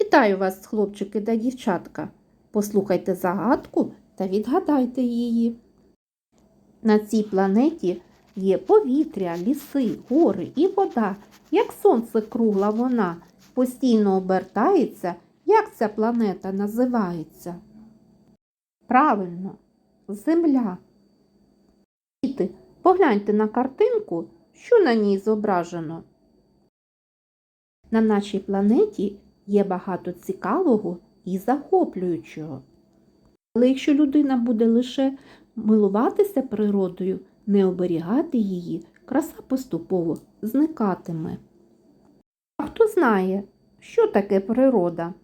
Вітаю вас, хлопчики та дівчатка. Послухайте загадку та відгадайте її. На цій планеті є повітря, ліси, гори і вода. Як сонце кругла вона, постійно обертається. Як ця планета називається? Правильно, Земля. Діти, погляньте на картинку, що на ній зображено. На нашій планеті є багато цікавого і захоплюючого. Але якщо людина буде лише милуватися природою, не оберігати її, краса поступово зникатиме. А хто знає, що таке природа?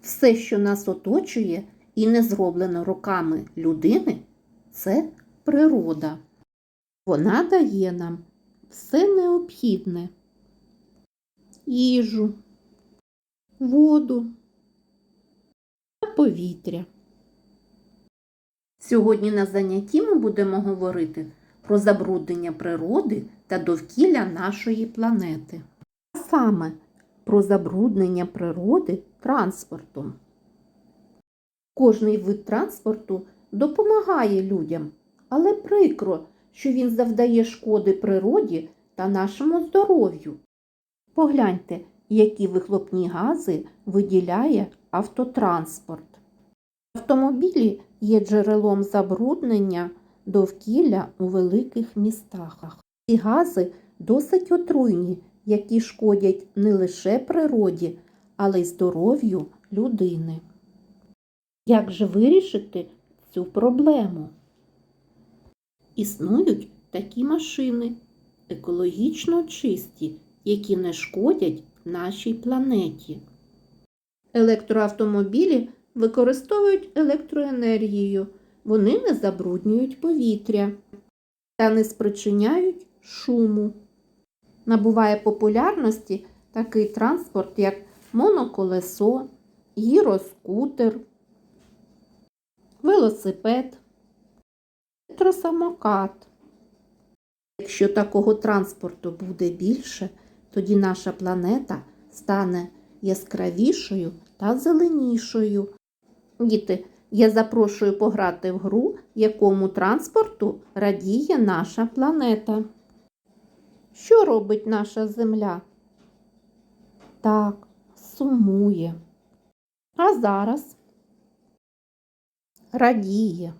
Все, що нас оточує і не зроблено руками людини, це природа. Вона дає нам все необхідне їжу, воду та повітря. Сьогодні на занятті ми будемо говорити про забруднення природи та довкілля нашої планети. А саме про забруднення природи транспортом. Кожний вид транспорту допомагає людям, але прикро, що він завдає шкоди природі та нашому здоров'ю. Погляньте, які вихлопні гази виділяє автотранспорт. Автомобілі є джерелом забруднення довкілля у великих містах. Ці гази досить отруйні, які шкодять не лише природі, але й здоров'ю людини. Як же вирішити цю проблему? Існують такі машини, екологічно чисті, які не шкодять нашій планеті. Електроавтомобілі використовують електроенергію, вони не забруднюють повітря та не спричиняють шуму. Набуває популярності такий транспорт, як моноколесо, гіроскутер, велосипед, електросамокат. Якщо такого транспорту буде більше, тоді наша планета стане яскравішою та зеленішою. Діти, я запрошую пограти в гру, якому транспорту радіє наша планета. Що робить наша Земля? Так, сумує. А зараз радіє.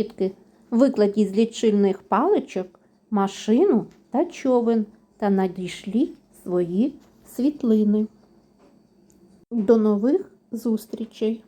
Дітки, викладіть з лічильних паличок машину та човен та надійшлі свої світлини. До нових зустрічей!